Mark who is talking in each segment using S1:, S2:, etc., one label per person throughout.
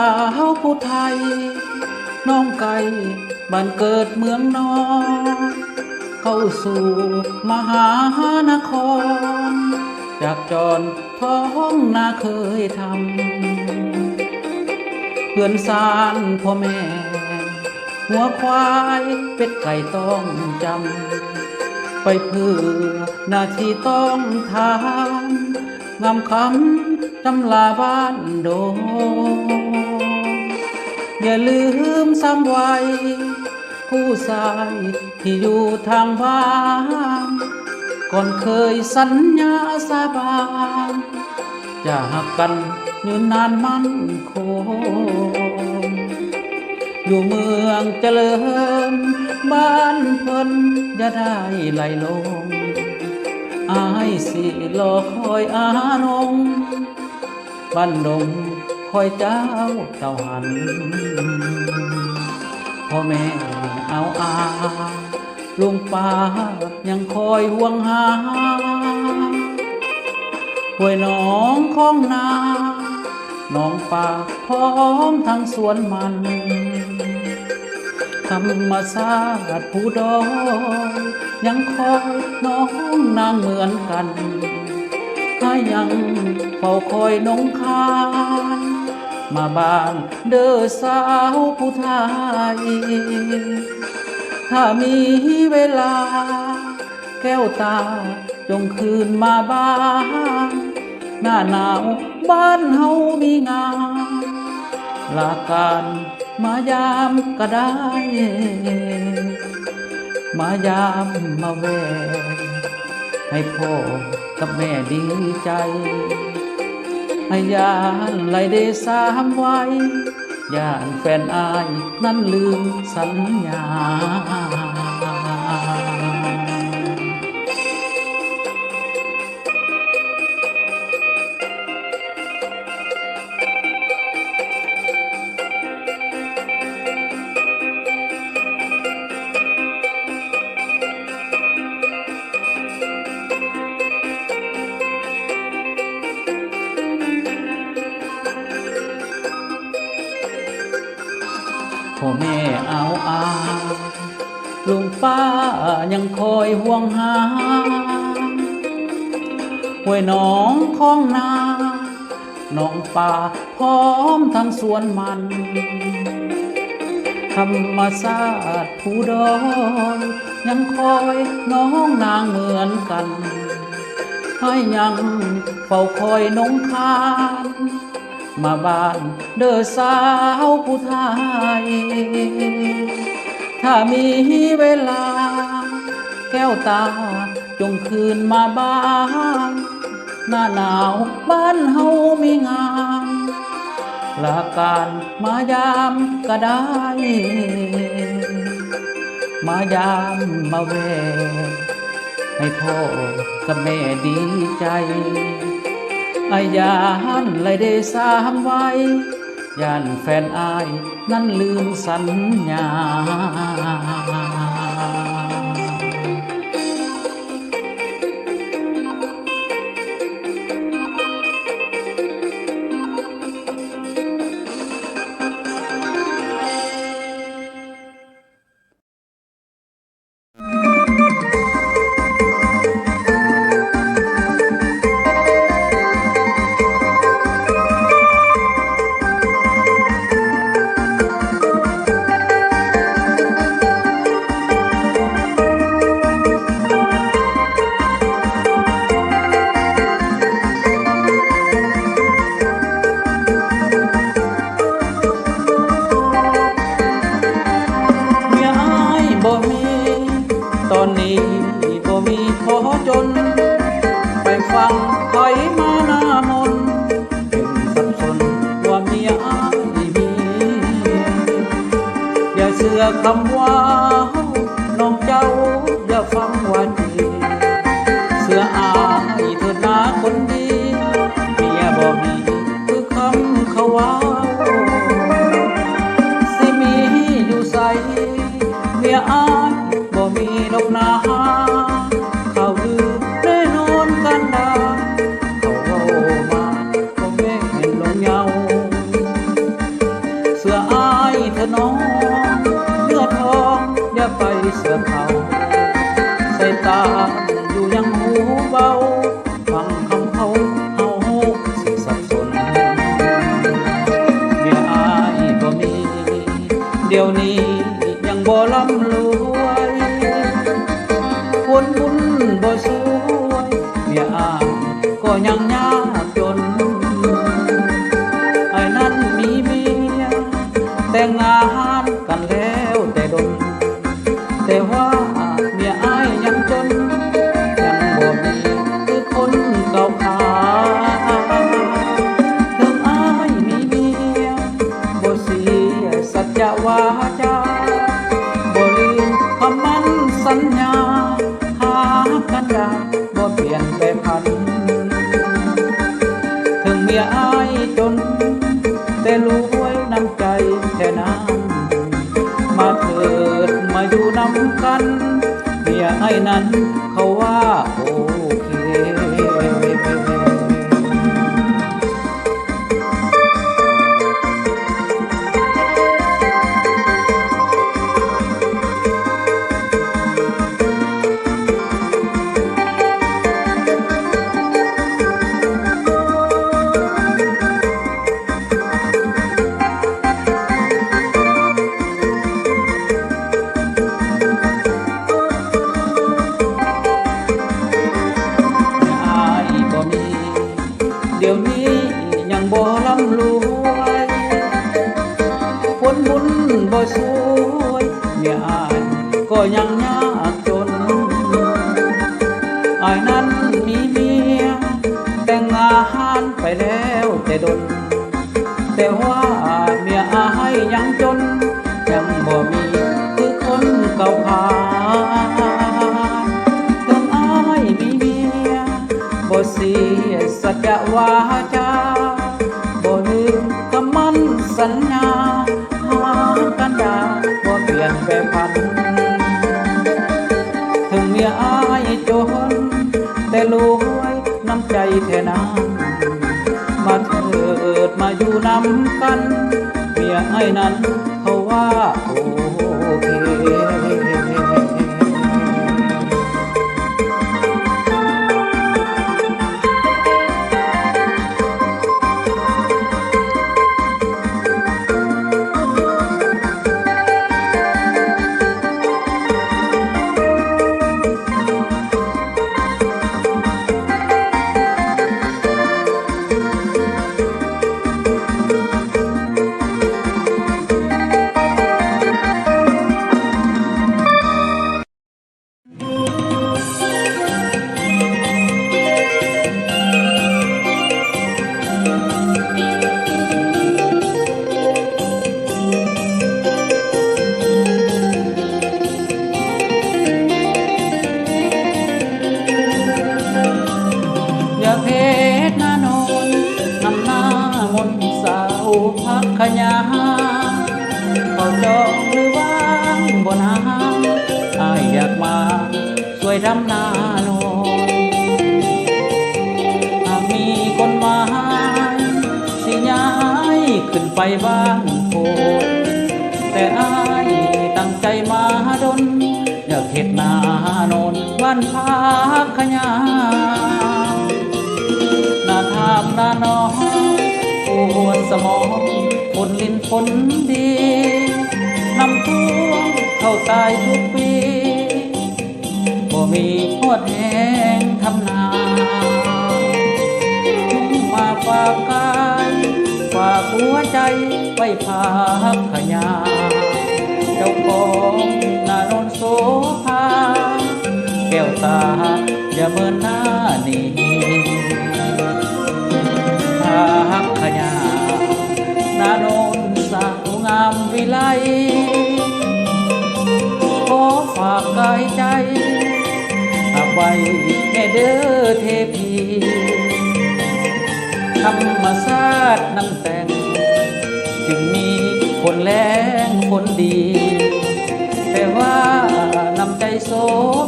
S1: าวผู้ไทย น้องไก่บ้านเกิดเมืองนอน เข้าสู่มหานคร จากจรท้องนาเคยทำเพื่อนสารพ่อแม่ หัวควายเป็ดไก่ต้องจำ ไปเพื่อนาที่ต้องทำงามคำจำลาบ้านโดง อย่าลืมซ้ำไว้ ผู้ชายที่อยู่ทางบ้านก่อนเคยสัญญาสาบานจะหักกันยืนนานมั่นคงอยู่เมืองเจริญ บ้านเพิ่นอย่าได้ไหลลงอายสิรอคอยอานงบ้านดง คอยเจ้าเจ้าหันพ่อแม่เอาอาลุงป้ายังคอยห่วงหาห้วยหน้องของนาหน้องป่าพร้อมทั้งสวนมันธรรมศาสตร์ผู้ดอยยังคอยน้องนางเหมือนกันถ้ายังเฝ้าคอยน้องคาน มาบ้านเด้อสาวผู้ไทย ถ้ามีเวลา แก้วตาจงคืนมาบ้านหน้าหนาวบ้านเฮามีงานลาการมายามก็ได้ มายามมาแวให้พ่อกับแม่ดีใจ ให้ยานไหลเด้สามไว้ย่านแฟนอาย นั้นลืมสัญญา น้องของนาน้องป่าพร้อมทั้งสวนมัน ธรรมศาสตร์ผู้ดอยยังคอยน้องนางเหมือนกัน ให้ยังเฝ้าคอยน้องคาน มาบ้านเด้อสาวผู้ไทย ถ้ามีเวลา แก้วตาจงคืนมาบ้าน หน้าหนาวบ้านเฮามีงานลาการมายามก็ได้ มายามมาแวให้พ่อกับแม่ดีใจอายานไหลได้สามไว้ย่านแฟนอาย นั้นลืมสัญญา เชื่อคำว่าน้องเจ้าอย่าฟังว่าดีเสื้ออายเถิดนาคนดีเมียบ่มีคือคำเขาว่าสิมีอยู่ใสเมียอายบ่มีดอกนาข่าวลือแน่นอนกันดาเขาเว้ามาบ่แม่เห็นลงเหยาอะน้องเธอน้อ ทองอย่าไปเสื่อมเขาใส่ตา สัญญาหากันดาบ่เปลี่ยนแปพัน ถึงเมียอายจน แต่รู้ไว้น้ำใจแค่นั้นมาเถิดมาอยู่นำกัน เมียไอ้นั้นเขา สวยเมียอายก็ยังยากจนอายนั้นมีเมีย แต่งงานไปแล้วแต่ดน แต่ว่าเมียอายยังจน ยังบ่มีคือคนเก่าพาถึงอายมีเมียบ่เสียสัจจวาจ แต่รวยน้ำใจแท่นั้นมาเถิดมาอยู่นำกันเมียไอ้นั้นเขาว่า ปวดสมองฝนลินฝนดีน้ำท่วมเข้าตายทุกปีบ่มีพวดแหงทำนาทุ่งมาฝากกายฝากหัวใจไว้พาขยาเจ้าของนานนโสภาแก้วตาอย่าเมินหน้าหนี ขยานาโนนสาวงามวิไลขอฝากกายใจเอาไว้แน่เด้อเทพีธรรมศาสตร์นั้นแต่ง จึงมีคนแรงคนดี แต่ว่านำใจโส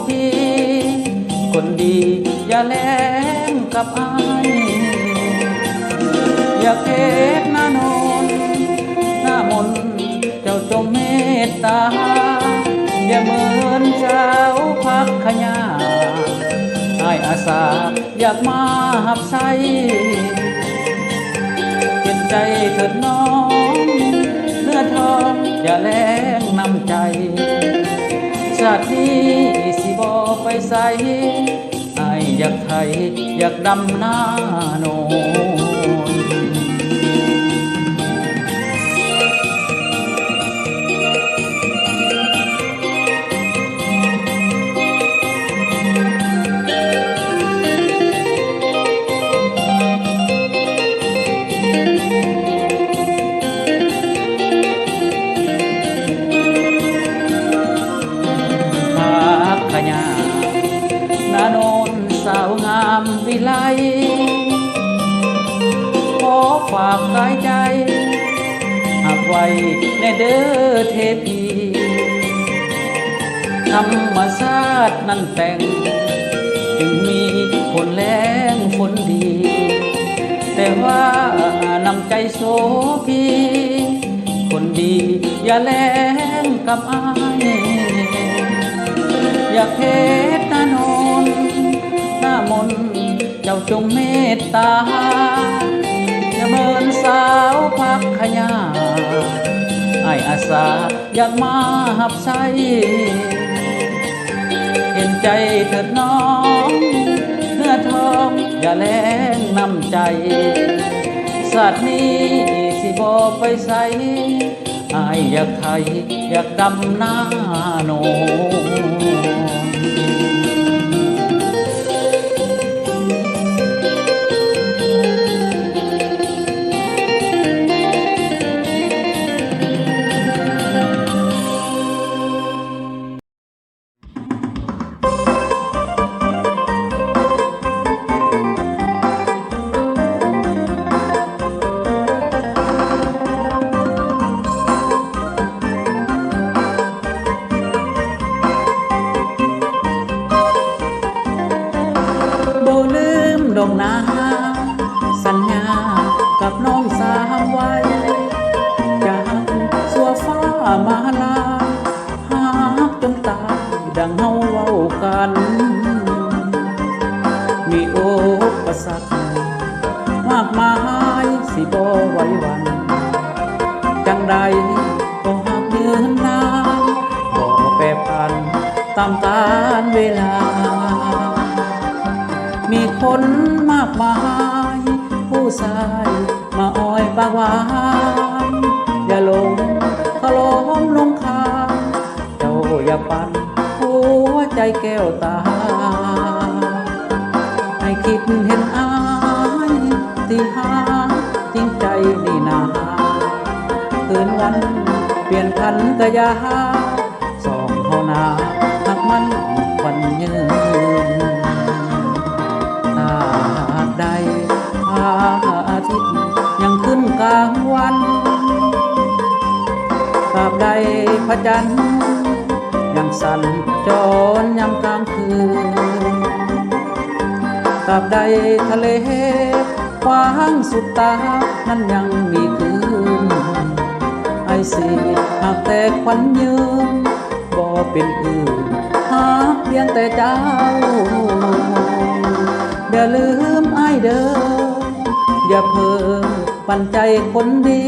S1: พีคนดีอย่าแลงกับอา อย่าเพชรหน้านนหน้ามนเจ้าจงเมตตา อย่าเหมือนเจ้าพักขยาอายอาสาอยากมาหับใส่เห็นใจเถิดน้องเนื้อทองอย่าแลงน้ำใจชาตินี้สิบอไปใส่ออยากไทยอยากดำหน้าโน อยากเพชรหน้านนหน้ามนเจ้าจงเมตตาอย่าเมินสาวพักขยาไออาสาอยากมาหับใช้เห็นใจเถิดน้องเนื้อทองอย่าแลงน้ำใจสัตว์นี้สิบอไปใส่ อายอยากไทยอยากดำหน้าโน คนมากมาย ผู้ชายมาอ้อยปากหวานอย่าหลงเขาล้มลงคาเจ้าอย่าปั่นหัวใจแก้วตา ให้คิดเห็นอายที่หาจริงใจนี่นาคืนวันเปลี่ยนพันกะยาสองเฮานา ลางวันตราบใดพระจันทร์ยังสั่นจรยามกลางคืนตราบใดทะเลกว้างสุดตา นั้นยังมีคืนไอสีหากแต่ควันยืนบ่เป็นอื่นหากเพียงแต่เจ้าอย่าลืมไอเด้ออย่าเพิ่ ปันใจคนดี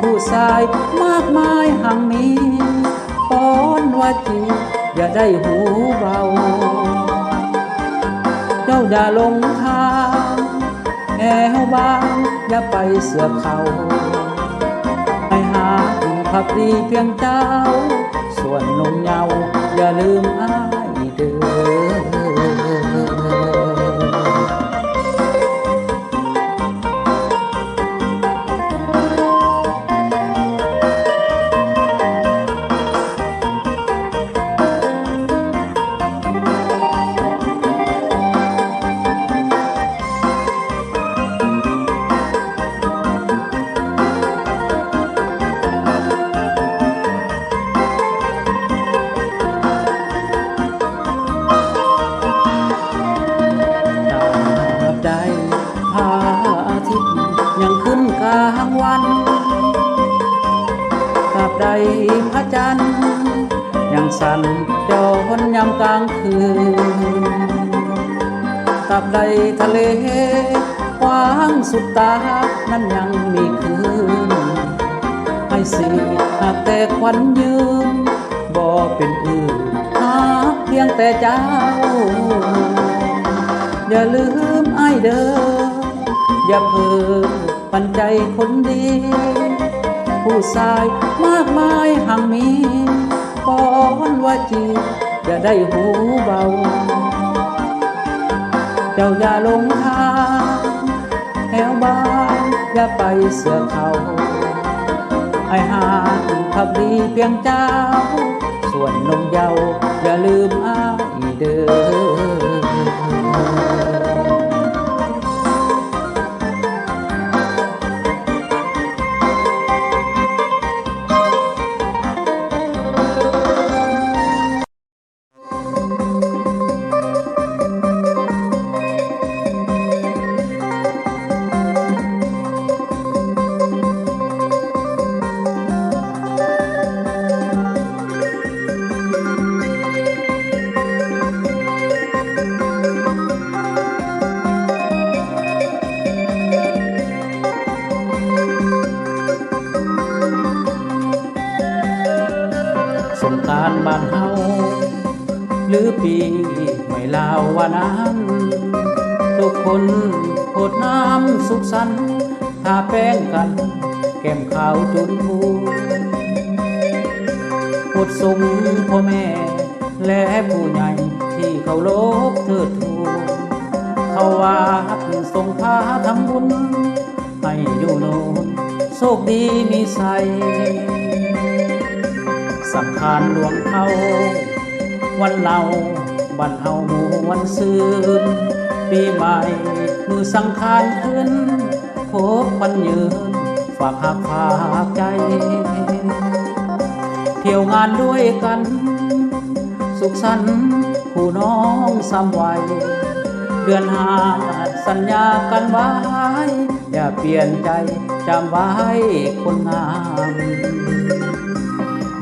S1: ผู้ชายมากมายห่างมีป้อนว่าจีอย่าได้หูเบา เจ้าอย่าลงทางแอวบางอย่าไปเสือเขาให้หาถึงพักดีเพียงเจ้า ส่วนนมเยาอย่าลืมอ้า ให้สิหากแต่ควันยืนบ่เป็นอื่นหากเพียงแต่เจ้า อย่าลืมไอเด้ออย่าเพ้อปันใจคนดี ผู้ชายมากมายห่างมีปอนว่าจีอย่าได้หูเบา เจ้าอย่าลงทางแถวบ้านอย่าไปเสือเขา ไอหากขับดีเพียงเจ้า ส่วนนมเยาว์อย่าลืมอ้ายเด้อ โพดสุมพ่อแม่ และผู้ใหญ่ที่เขาโลกเทิดทูนเขาว่าทรงพาทำบุญให้อยู่โนนโชคดีมีใสสังขารหลวงเขา วันเนาวันเฮาหมู่วันซืนปีใหม่มือสังขารขึ้นพบวันยืนฝากหักฝากใจ ที่ยวงานด้วยกัน สุขสันต์คู่น้องสามวัย เดือนหาสัญญากันไว้ อย่าเปลี่ยนใจจำไว้คนงาม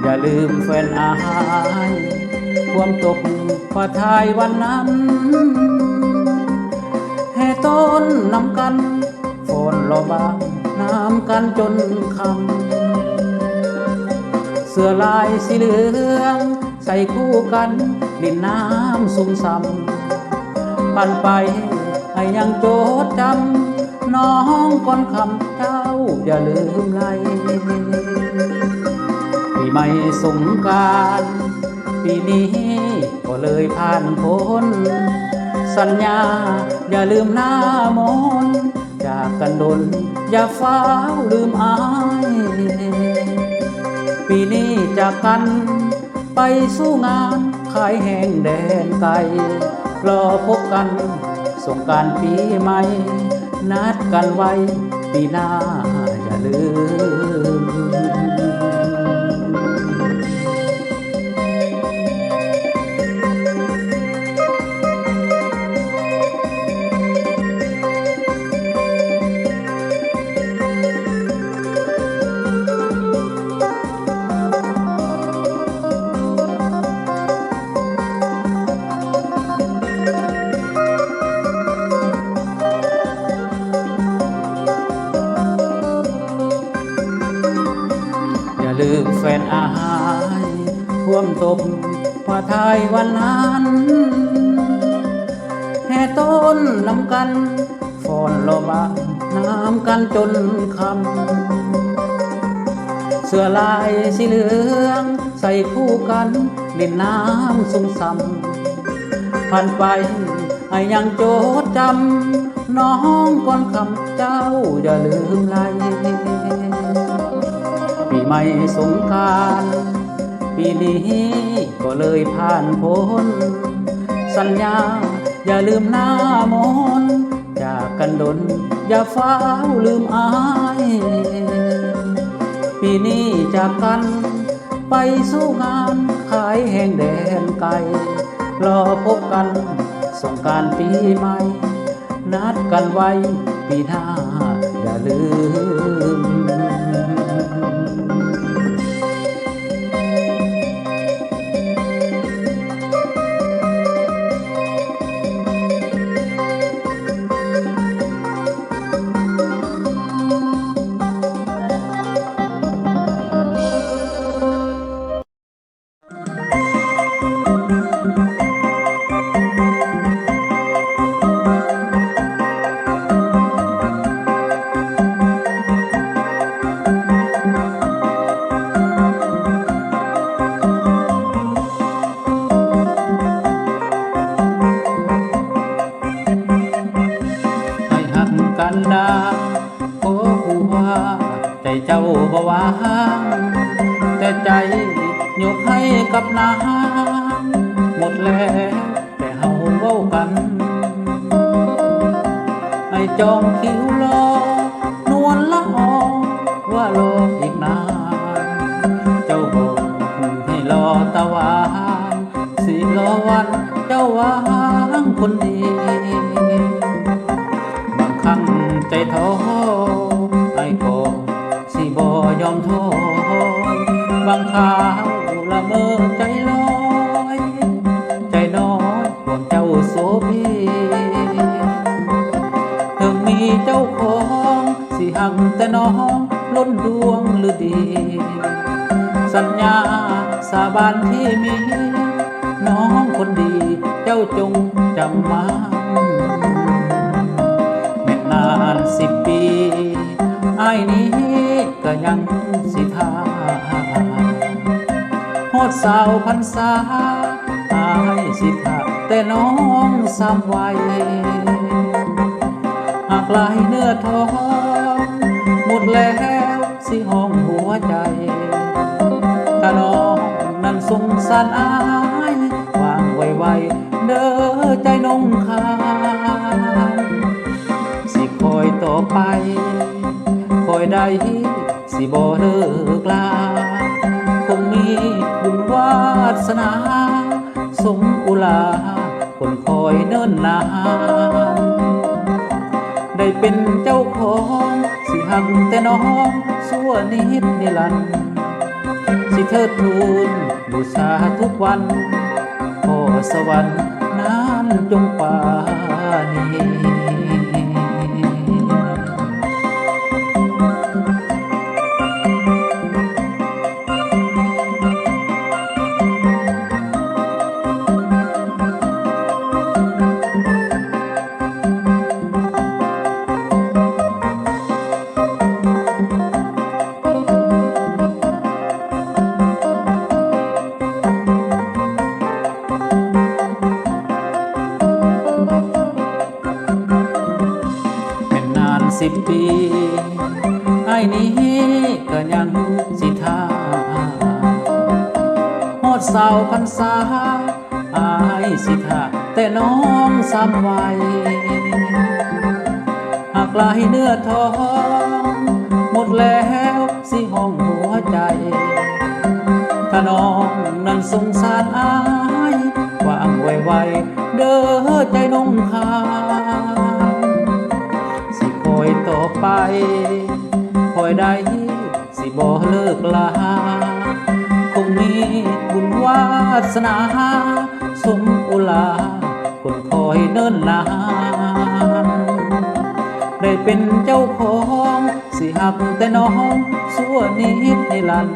S1: อย่าลืมแฟนอายความตกผ้าทายวันนั้นแห่ต้นนำกันฝนรอบางน้ำกันจนคำ สื้อลายสีเหลือง ใส่คู่กันดินน้ำซุ่มซ้ำปั่นไปให้ยังโจดจำน้องก่อนคำเจ้าอย่าลืมไลปีใหม่สงการปีนี้ก็เลยผ่านพ้นสัญญาอย่าลืมหน้ามนจากกันดนอย่าฟ้าลืมอาย ปีนี้จากกัน ไปสู้งานขายแห้งแดนไกลรอพบกันส่งการปีใหม่ นัดกันไว้ ปีหน้าอย่าลืม ท่วมตกผ้าไทยวันนั้นแห่ต้นนำกันฟอนโลบาน้ำกันจนคำ เสื้อลายสีเหลือง ใส่คู่กันเล่นน้ำสุ่มซำผ่านไปให้ยังโจดจำ น้องก่อนคำเจ้าอย่าลืมไลปีใหม่สงการ ปีนี้ก็เลยผ่านพ้น สัญญาอย่าลืมหน้ามนจากกันดนอย่าฟ้าลืมอาย ปีนี้จากกันไปสู้งานขายแห้งแดนไกลรอพบกันสงการปีใหม่ นัดกันไว้ปีหน้าอย่าลืม ใจเจ้าบ่วางแต่ใจยกให้กับนางหมดแล้วแต่เฮาเว้ากันไอ้จองคิ้วรอนวลละอว่ารออีกนานเจ้าบอกให้รอตะวันสิรอวันเจ้าวางคนดีบางครั้งใจท้อ บางคราวละเมอใจลอย ใจน้อยห่วงเจ้าโสพีถึงมีเจ้าของ สิหักแต่น้องล้นดวงหรือดี สัญญาสาบานที่มี น้องคนดีเจ้าจงจำมันแม่นานสิบปีไอ้นี้ก็ยัง ดสาวพันษาอายสิทาแต่น้องสามวัยหากลายเนื้อทองหมดแล้วสิห้องหัวใจถ้าน้องนั้นสงสารอายวางไว้ไว้เด้อใจนงคายสิคอยต่อไป คอยได้สิบ่เลิกลาคงมี สมอุลาคนคอยเนิ่นนาน ได้เป็นเจ้าของ สิหักแต่น้องสั่วนิดนิลันสิเธอทูลบูชาทุกวันพ่อสวรรค์นานจงปานี ปี ไอ้นี้ก็ยังสิทาฮอดสาวพันษาอายสิทาแต่น้องสามวัยหากลายเนื้อทองหมดแล้วสิห้องหัวใจถ้าน้องนั้นสงสารอายวางไว้ไว้เด้อใจนงคายสิคอยต่อ ไปคอยได้สิบ่เลิกลาคงมีบุญวาสนา สมอุลา คนคอยเนิ่นนาน ได้เป็นเจ้าของ สิหักแต่น้อง สั่วนิดนิรัน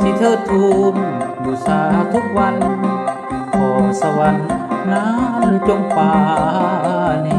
S1: สิเทิดทูนบูชาทุกวัน ขอสวรรค์นั้นจงปานี